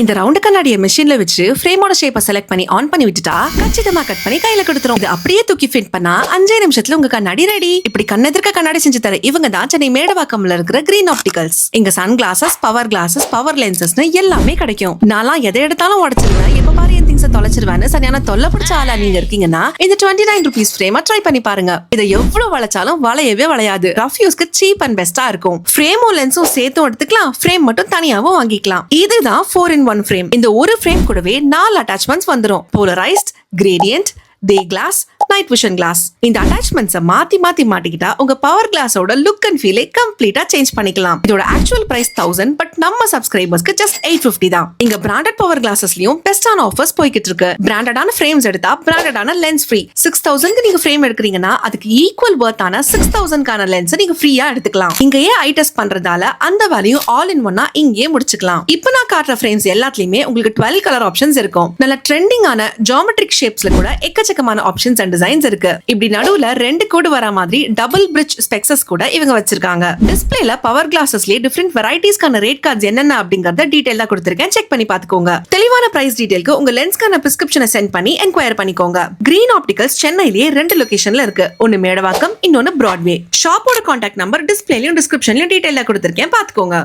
இந்த ரவுண்ட் கண்ணாடியை மிஷின்ல வச்சு ஃப்ரேமோட ஷேப்பை செலக்ட் பண்ணி ஆன் பண்ணி விட்டுட்டா கச்சிதமா கட் பண்ணி கையில கொடுத்துரும். இது அப்படியே தூக்கி ஃபிட் பண்ணா அஞ்சே நிமிஷத்துல உங்க கண்ணாடி ரெடி இப்படி கண்ணெதிர்க்க கண்ணாடி செஞ்சு தர இவங்க தான் சென்னை மேடவாக்கம்ல இருக்கிற கிரீன் ஆப்டிகல்ஸ் இங்க sun glasses power glasses power லென்சஸ்னு எல்லாமே கிடைக்கும். நான்லாம் எதை எடுத்தாலும் உடச்சிருவேன். எப்ப திங்ஸை தொலைச்சிருவேன்னு சரியான தொல்லை பிடிச்ச ஆளா நீங்க இருக்கீங்கன்னா இந்த டுவெண்ட்டி நைன் ருபீஸ் ஃப்ரேமா ட்ரை பண்ணி பாருங்க. இதை எவ்வளவு வளைச்சாலும் வளையவே வளையாது. ரஃப் யூஸ்க்கு சீப் அண்ட் பெஸ்டா இருக்கும். ஃப்ரேமும் லென்ஸும் சேர்த்தும் எடுத்துக்கலாம். ஃப்ரேம் மட்டும் தனியாவும் வாங்கிக்கலாம். இதுதான் ஃபோர் இன் ஒன் ஃப்ரேம் இந்த ஒரு ஃப்ரேம் கூடவே நாலு அட்டாச்மெண்ட்ஸ் வந்துரும். Polarised gradient day glass night vision glass இந்த அட்டாச்மெண்ட்ஸை மாத்தி மாத்தி மாட்டிக்கிட்டா உங்க பவர் கிளாஸோட லுக் அண்ட் ஃபீலை கம்ப்ளீட்டா சேஞ்ச் பண்ணிக்கலாம். இதோட ஆக்சுவல் பிரைஸ் தௌசண்ட் பட் நம்ம சப்ஸ்கிரைபர்ஸ்க்கு ஜஸ்ட் எயிட் ஃபிஃப்டி தான். இங்க பிராண்டட் பவர் கிளாஸஸ்லயும் பெஸ்டான ஆஃபர்ஸ் போய்கிட்டு இருக்கு. பிராண்டடான ஃப்ரேம்ஸ் எடுத்தா பிராண்டடான லென்ஸ் ஃப்ரீ சிக்ஸ் தௌசண்ட் நீங்க ஃப்ரேம் எடுக்கிறீங்கன்னா அதுக்கு ஈக்குவல் வர்த்தான சிக்ஸ் தௌசண்ட்கான லென்ஸ் நீங்க ஃப்ரீயா எடுத்துக்கலாம். இங்கேயே ஐ டெஸ்ட் பண்றதால அந்த வேலையும் ஆல் இன் ஒன்னா இங்கேயே முடிச்சுக்கலாம். இப்போ நான் காட்டுற ஃப்ரேம்ஸ் எல்லாத்துலயுமே உங்களுக்கு டுவெல் கலர் ஆப்ஷன்ஸ் இருக்கும். நல்ல ட்ரெண்டிங்கான ஜாமெட்ரிக் ஷேப்ஸ்ல கூட எக்கச்சக்கமான ஆப்ஷன்ஸ் அண்ட் டிசைன்ஸ் இருக்கு. இப்படி நடுவுல ரெண்டு கோடு வர மாதிரி டபுள் பிரிட்ஜ் ஸ்பெக்சஸ் கூட இவங்க வச்சிருக்காங்க. டிஸ்பிளேல பவர் கிளாஸஸ்லயே டிஃபரெண்ட் வெரைட்டிஸ்க்கான ரேட் கார்ட்ஸ் என்னென்ன அப்படிங்கறத டீடைலா கொடுத்திருக்கேன். செக் பண்ணி பாத்துக்கோங்க தெளிவான பிரைஸ் டீடைல்க்கு உங்க லென்ஸ்க்கான பிரிஸ்கிரிப்ஷனை சென்ட் பண்ணி என்கொயர் பண்ணிக்கோங்க. கிரீன் ஆப்டிகல்ஸ் சென்னையிலேயே ரெண்டு லொகேஷன்ல இருக்கு. ஒன்னு மேடவாக்கம் இன்னொன்னு பிராட்வே ஷாப்போட கான்டாக்ட் நம்பர் டிஸ்பிளேலயும் டிஸ்கிரிப்ஷன்லயும் டீடைலா கொடுத்திருக்கேன். பாத்துக்கோங்க